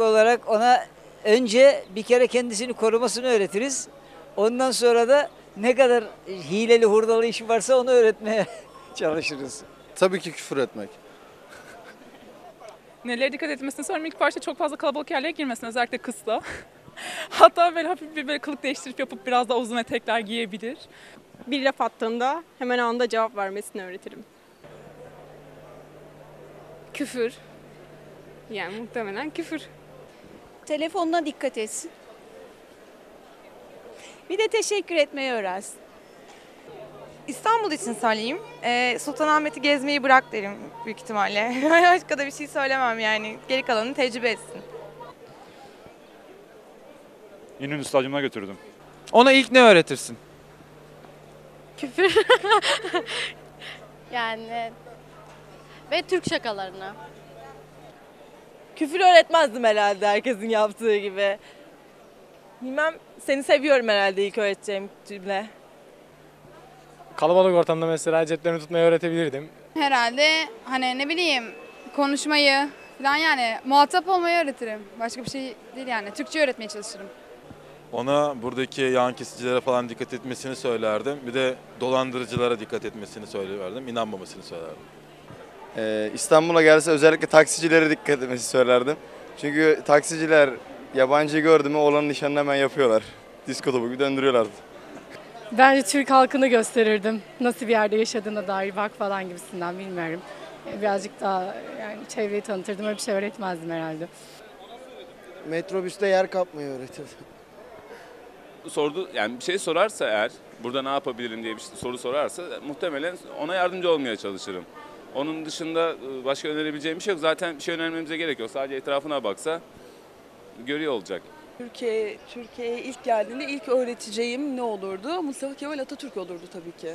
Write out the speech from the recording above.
İlk olarak ona önce bir kere kendisini korumasını öğretiriz. Ondan sonra da ne kadar hileli hurdalı işi varsa onu öğretmeye çalışırız. Tabii ki küfür etmek. Nelere dikkat etmesini söylüyorum. İlk başta çok fazla kalabalık yerlere girmesin özellikle kızla. Hatta böyle hafif bir böyle kılık değiştirip yapıp biraz daha uzun etekler giyebilir. bir laf attığında hemen anında cevap vermesini öğretirim. Küfür. Yani muhtemelen küfür. Telefonuna dikkat etsin. Bir de teşekkür etmeyi öğrensin. İstanbul için söyleyeyim. Ee, Sultanahmet'i gezmeyi bırak derim büyük ihtimalle. Başka da bir şey söylemem yani. Geri kalanını tecrübe etsin. İnönü Stadyumu'na götürdüm. Ona ilk ne öğretirsin? Küfür. yani ve Türk şakalarını. Küfür öğretmezdim herhalde herkesin yaptığı gibi. Bilmem seni seviyorum herhalde ilk öğreteceğim cümle. Kalabalık ortamda mesela ceplerini tutmayı öğretebilirdim. Herhalde hani ne bileyim konuşmayı falan yani muhatap olmayı öğretirim. Başka bir şey değil yani. Türkçe öğretmeye çalışırım. Ona buradaki yan kesicilere falan dikkat etmesini söylerdim. Bir de dolandırıcılara dikkat etmesini söylerdim. İnanmamasını söylerdim. Ee, İstanbul'a gelse özellikle taksicilere dikkat etmesi söylerdim. Çünkü taksiciler yabancı gördü mü oğlanın nişanını hemen yapıyorlar. Disko topu gibi döndürüyorlardı. Bence Türk halkını gösterirdim. Nasıl bir yerde yaşadığına dair bak falan gibisinden bilmiyorum. E, Birazcık daha yani çevreyi tanıtırdım. Öyle bir şey öğretmezdim herhalde. Metrobüste yer kapmayı öğretirdim. Sordu yani bir şey sorarsa eğer burada ne yapabilirim diye bir soru sorarsa muhtemelen ona yardımcı olmaya çalışırım. Onun dışında e, başka önerebileceğim bir şey yok. Zaten bir şey önermemize gerek yok. Sadece etrafına baksa görüyor olacak. Türkiye Türkiye'ye ilk geldiğinde ilk öğreteceğim ne olurdu? Mustafa Kemal Atatürk olurdu tabii ki.